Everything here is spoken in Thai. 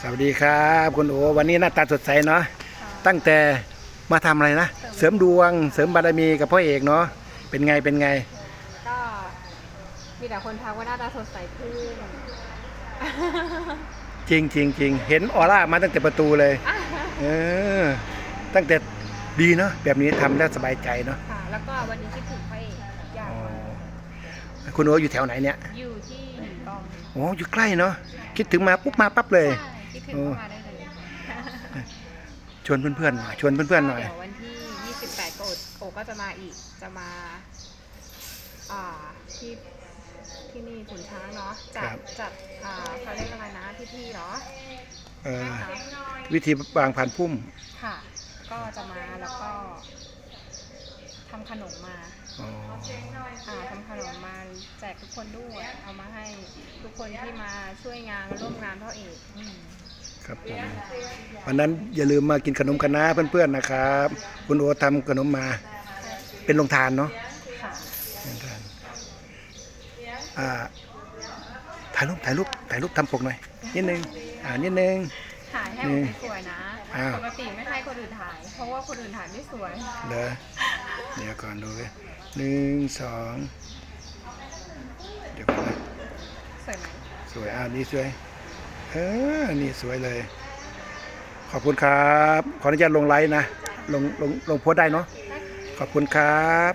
สวัสดีครับ คุณโอวันนี้หน้าตาสดใสเนาะตั้งแต่มาทำอะไรนะเสริมดวงเสริมบารมีกับพ่อเอกเนาะเป็นไงเป็นไง ก็มีแต่คนทักว่าหน้าตาสดใสขึ้นจริงจริงจริงเห็นออร่ามาตั้งแต่ประตูเลยเออตั้งแต่ดีเนาะแบบนี้ทำแล้วสบายใจเนาะค่ะแล้วก็วันนี้คิดถึงพระเอกอยากอ๋อมาคุณโออยู่แถวไหนเนี่ยอยู่ที่หญิงกองโอ้อยู่ใกล้เนาะคิดถึงมาปุ๊บมาปั๊บเลยใช่ คิดถึงก็มาได้เลยชวนเพื่อนๆหน่อยชวนเพื่อนๆหน่อย เดี๋ยววันที่ 28ก็โอโอก็จะมาอีก จะมา อ่า ที่ ที่นี่ขุนช้างเนาะ จัครัดบจัด อ่าเขาเรียกอะไรนะพิธีเนาะเออนะคะวิธีวางผ่านพุ่มค่ะ ก็จะมาแล้วก็ทำขนมมา อ๋ออ่าทำขนมมาแจกทุกคนด้วย เอามาให้ทุกคนที่มาช่วยงานร่วมงานพ่อเอกอืม ครับผมวันนั้นอย่าลืมมากินขนมกันนะเพื่อนๆนะครับคุณโอทำขนมมา เป็นโรงทานเนาะค่ะโรงทานอ่าถ่ายรูปถ่ายรูปถ่ายรูปทำปกหน่อยนิดนึงอ่านิดนึงถ่ายให้นี่ผมสวยๆนะอ้าวปกติไม่ให้คนอื่นถ่าย เพราะว่าคนอื่นถ่ายไม่สวยเดี๋ยวเดี๋ยวก่อนดูเลยหนึ่งสองเดี๋ยวก่อนนะสวยไหมสวยอ่านี่สวย เออ นี่สวยเลย ขอบคุณครับ ขออนุญาตลงไลน์นะ ลงลงลงโพสได้เนาะ ขอบคุณครับ